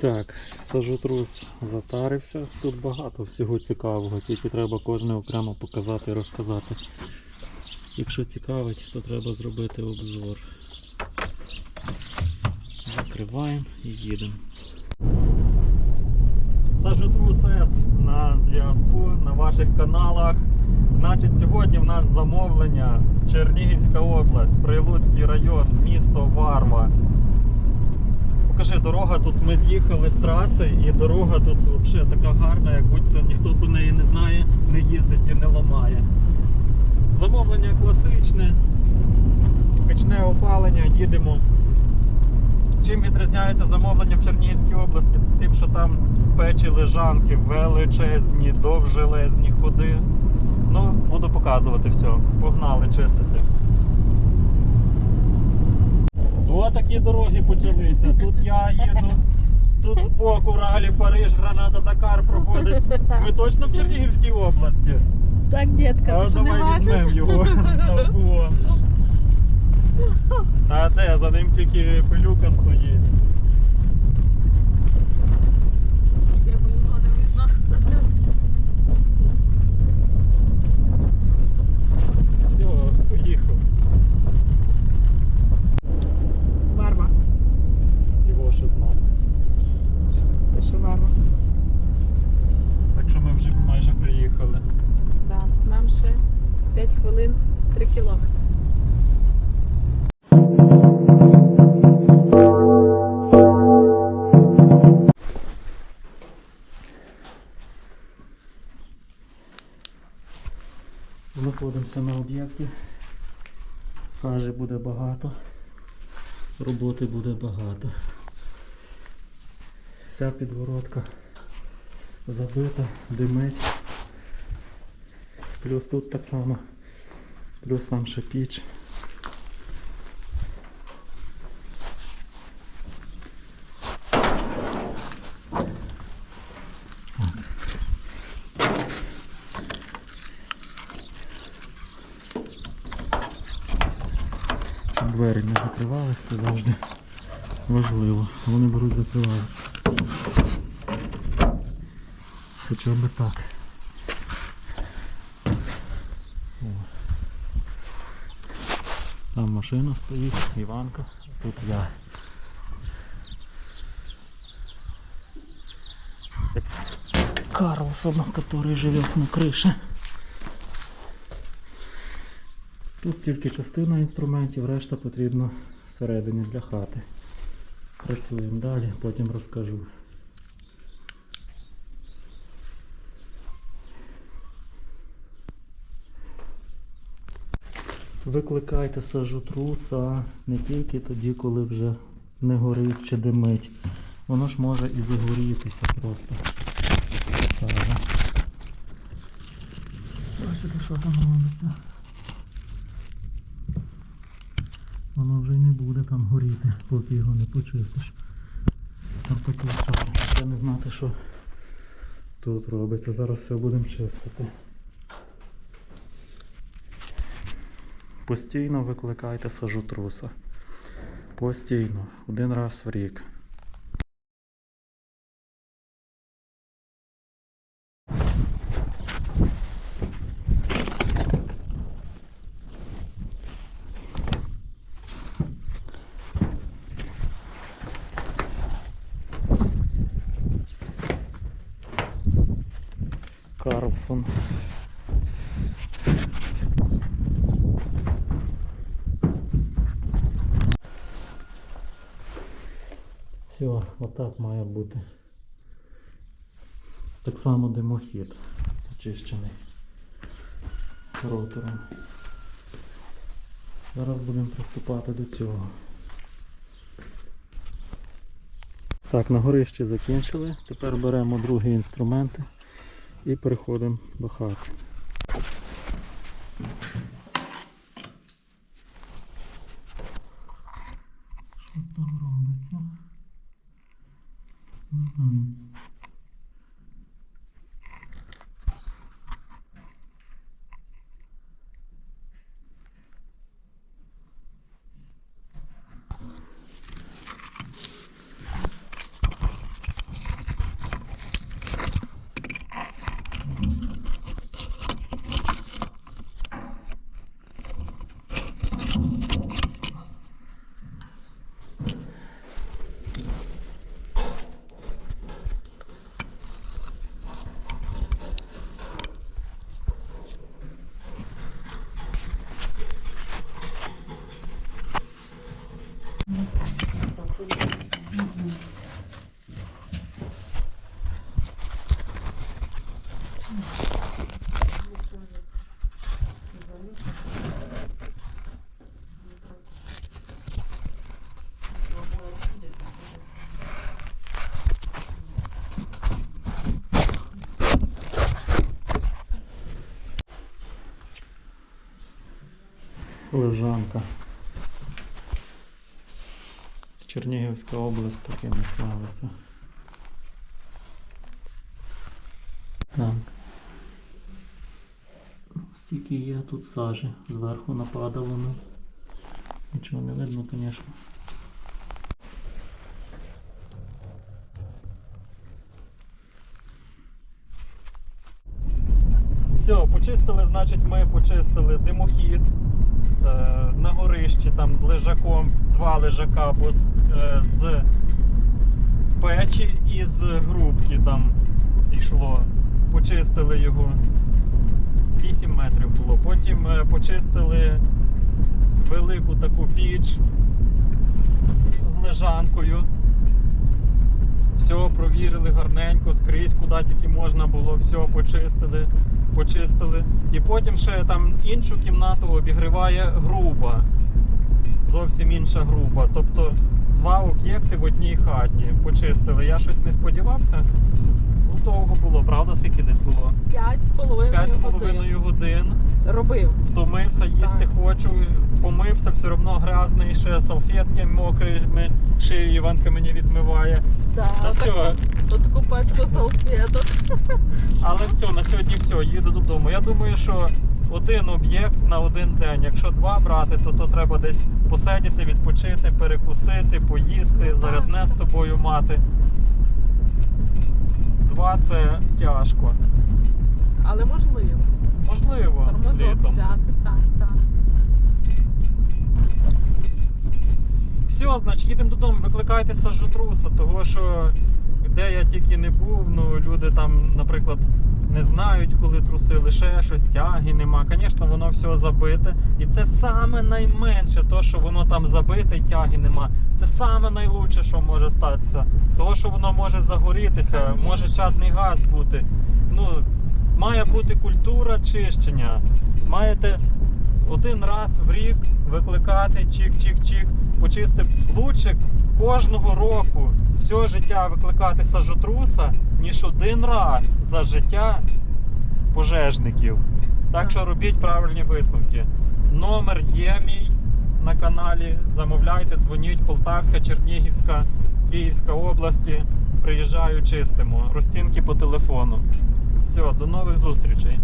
Так, сажотрус затарився. Тут багато всього цікавого, тільки треба кожне окремо показати і розказати. Якщо цікавить, то треба зробити обзор. Закриваємо і їдемо. Сажотрусет на зв'язку на ваших каналах. Значить, сьогодні в нас замовлення Чернігівська область, Прилуцький район, місто Варва. Покажи, дорога тут ми з'їхали з траси, і дорога тут взагалі така гарна, як будь-то ніхто по неї не знає, не їздить і не ламає. Замовлення класичне, печне опалення, їдемо. Чим відрізняється замовлення в Чернігівській області? Тим, що там печі лежанки величезні, довжелезні ходи. Ну, буду показувати все. Погнали чистити. Такі дороги почалися. Тут я їду, тут збоку ралі, Париж, Граната, Дакар проходить. Ми точно в Чернігівській області. Так, дітка, А ти що не давай бачиш? візьмемо його. Та де, за ним тільки пилюка стоїть. Я поїхала, не видно. Все, поїхав. Варва. Його ще знав. Ти що варва? Так що ми вже майже приїхали. Да. Нам ще 5 хвилин 3 кілометри. Знаходимося на об'єкті. Сажі буде багато, роботи буде багато. Вся підворотка забита, димить. Плюс тут так само, плюс там ще піч. Двері не закривались, це завжди важливо. Вони беруть закривають. Хоча б так. О. Там машина стоїть, Іванка, тут я. Карлсон, который живет на крыше. Тут тільки частина інструментів, решта потрібно всередині для хати. Працюємо далі, потім розкажу. Викликайте сажотруса не тільки тоді, коли вже не горить чи димить. Воно ж може і загорітися просто. Сажа. Бачите, що там робиться. Воно вже й не буде там горіти, поки його не почистиш. Там такі шари. Ще не знати, що тут робиться. Зараз все будемо чистити. Постійно викликайте сажотруса. Постійно, один раз в рік. Карлсон. Все, отак має бути. Так само димохід очищений ротором. Зараз будемо приступати до цього. Так, на горищі закінчили. Тепер беремо другі інструменти і переходимо до хати. Що там робиться? Угу. Лежанка. Чернігівська область такими славиться. Так. Стільки є тут сажі. Зверху нападало. Ну. Нічого не видно, звісно. Все, почистили, значить, ми почистили димохід на горищі там з лежаком, два лежака, бо з, е, з печі і з грубки там йшло. Почистили його. 8 метрів було. Потім е, почистили велику таку піч з лежанкою. Все провірили гарненько, скрізь, куди тільки можна було, все почистили, почистили. І потім ще там іншу кімнату обігріває груба. Зовсім інша груба. Тобто два об'єкти в одній хаті почистили. Я щось не сподівався. Ну, довго було, правда? Скільки десь було? П'ять з половиною П'ять з половиною годин. робив. Втомився, їсти Так. хочу, помився, все одно грязний, ще салфетки мокрими, шию Іванка мені відмиває. Да, Та все. Таку, пачку салфеток. Але все, на сьогодні все, їду додому. Я думаю, що один об'єкт на один день. Якщо два брати, то, то треба десь посидіти, відпочити, перекусити, поїсти, зарядне з собою мати. Два це тяжко. Але можливо. Можливо, Тормозок літом. взяти. Так, так. Все, значить, їдемо додому, викликайте сажотруса, того що де я тільки не був, ну люди там, наприклад, не знають, коли трусили, ще щось, тяги нема. Звісно, воно все забите. І це саме найменше, то, що воно там забите і тяги нема. Це саме найлучше, що може статися. Того, що воно може загорітися, може чадний газ бути. Ну, має бути культура чищення. Маєте один раз в рік викликати чик-чик-чик, почистити лучше кожного року все життя викликати сажотруса, ніж один раз за життя пожежників. Так що робіть правильні висновки. Номер є мій на каналі. Замовляйте, дзвоніть Полтавська, Чернігівська, Київська області. Приїжджаю, чистимо. Розцінки по телефону. Все, до нових зустрічей.